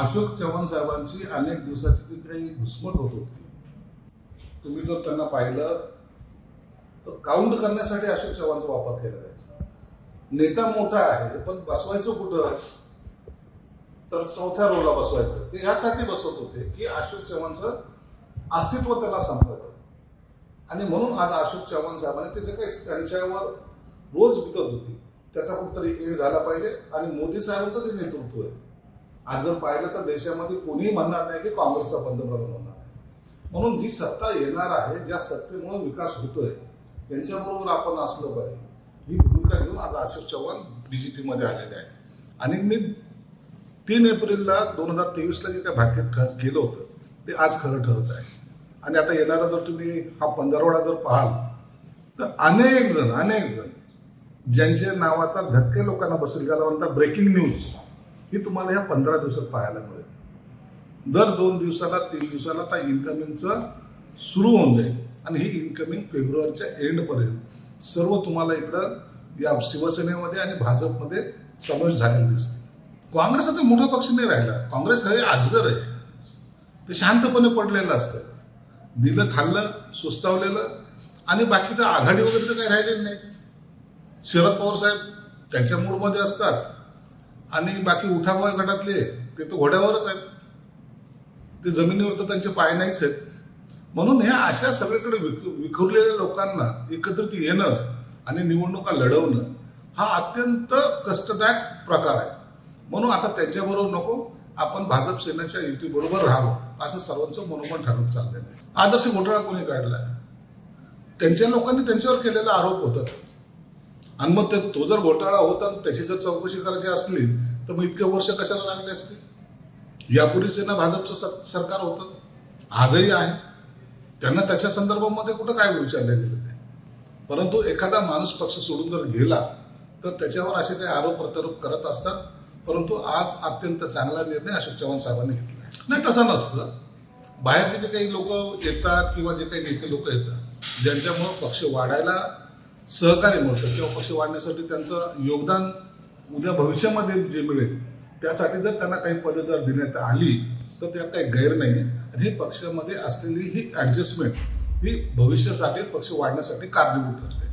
अशोक चव्हाण साहेबांची अनेक दिवसाची ती काही घुसमट होत होती. तुम्ही जर त्यांना पाहिलं तर काउंट करण्यासाठी अशोक चव्हाणचा वापर केला जायचा. नेता मोठा आहे पण बसवायचं कुठं? तर चौथ्या रोला बसवायचं. ते यासाठी बसवत होते की अशोक चव्हाणचं अस्तित्व त्यांना संपत आणि म्हणून आज अशोक चव्हाण साहेबांनी ते जे काही त्यांच्यावर रोज बितत होती त्याचा कुठतरी एड झाला पाहिजे. आणि मोदी साहेबांचं जे नेतृत्व आहे आज जर पाहिलं तर देशामध्ये कोणीही म्हणणार नाही की काँग्रेसचा पंतप्रधान होणार आहे. म्हणून जी सत्ता येणार आहे ज्या सत्तेमुळे विकास होतोय त्यांच्याबरोबर आपण असलं पाहिजे. ही भूमिका घेऊन आज अशोक चव्हाण बीजेपीमध्ये आलेले आहेत. आणि मी तीन एप्रिलला दोन हजार तेवीसला जे काय भाग्य केलं होतं ते आज खरं ठरत आहे. आणि आता येणारा जर तुम्ही हा पंधरवडा जर पाहाल तर अनेक जण अनेक जण ज्यांच्या नावाचा धक्के लोकांना बसेल ज्याला म्हणतात ब्रेकिंग न्यूज ही तुम्हाला ह्या पंधरा दिवसात पाहायला मिळेल. दर दोन दिवसाला तीन दिवसाला त्या इन्कमिंगचं सुरू होऊन जाईल. आणि ही इन्कमिंग फेब्रुवारीच्या एंडपर्यंत सर्व तुम्हाला इकडं या शिवसेनेमध्ये आणि भाजपमध्ये समावेश झालेला दिसते. काँग्रेस आता मोठा पक्ष नाही राहिला. काँग्रेस हे आजगर आहे. ते शांतपणे पडलेलं असतं. दिलं खाल्लं सुस्तावलेलं आणि बाकीचं आघाडी वगैरे तर काही राहिलेलं नाही. शरद पवार साहेब त्यांच्या मूडमध्ये असतात. आणि बाकी उठावया गटातले ते तर घोड्यावरच आहेत. ते जमिनीवर तर त्यांचे पाय नाहीच आहेत. म्हणून ह्या अशा सगळीकडे विख विखुरलेल्या लोकांना एकत्रित येणं आणि निवडणुका लढवणं हा अत्यंत कष्टदायक प्रकार आहे. म्हणून आता त्यांच्याबरोबर नको आपण भाजप सेनेच्या युतीबरोबर राहावं असं सर्वांचं मनोमन ठरवून चाललेलं आहे. आदर्श घोटाळा कोणी काढला त्यांच्या लोकांनी त्यांच्यावर केलेला आरोप होता. आणि मग ते तो जर घोटाळा होता आणि त्याची जर चौकशी करायची असली तर मग इतके वर्ष कशाला लागले असते? यापूर्वी सेना भाजपचं सरकार होतं. आजही आहे. त्यांना त्याच्या संदर्भामध्ये कुठं काय विचारलं गेलं ते? परंतु एखादा माणूस पक्ष सोडून जर गेला तर त्याच्यावर असे काही आरोप प्रत्यारोप करत असतात. परंतु आज अत्यंत चांगला निर्णय अशोक चव्हाण साहेबांनी घेतला नाही तसं नसतं. बाहेरचे जे काही लोक येतात किंवा जे काही नेते लोक येतात ज्यांच्यामुळं पक्ष वाढायला सहकार्य म्हणतो किंवा पक्ष वाढण्यासाठी त्यांचं योगदान उद्या भविष्यामध्ये जे मिळेल त्यासाठी जर त्यांना काही पदं जर देण्यात आली तर त्यात काही गैर नाही. आणि हे पक्षामध्ये असलेली ही ॲडजस्टमेंट ही भविष्यासाठी पक्ष वाढण्यासाठी कारणीभूत ठरते.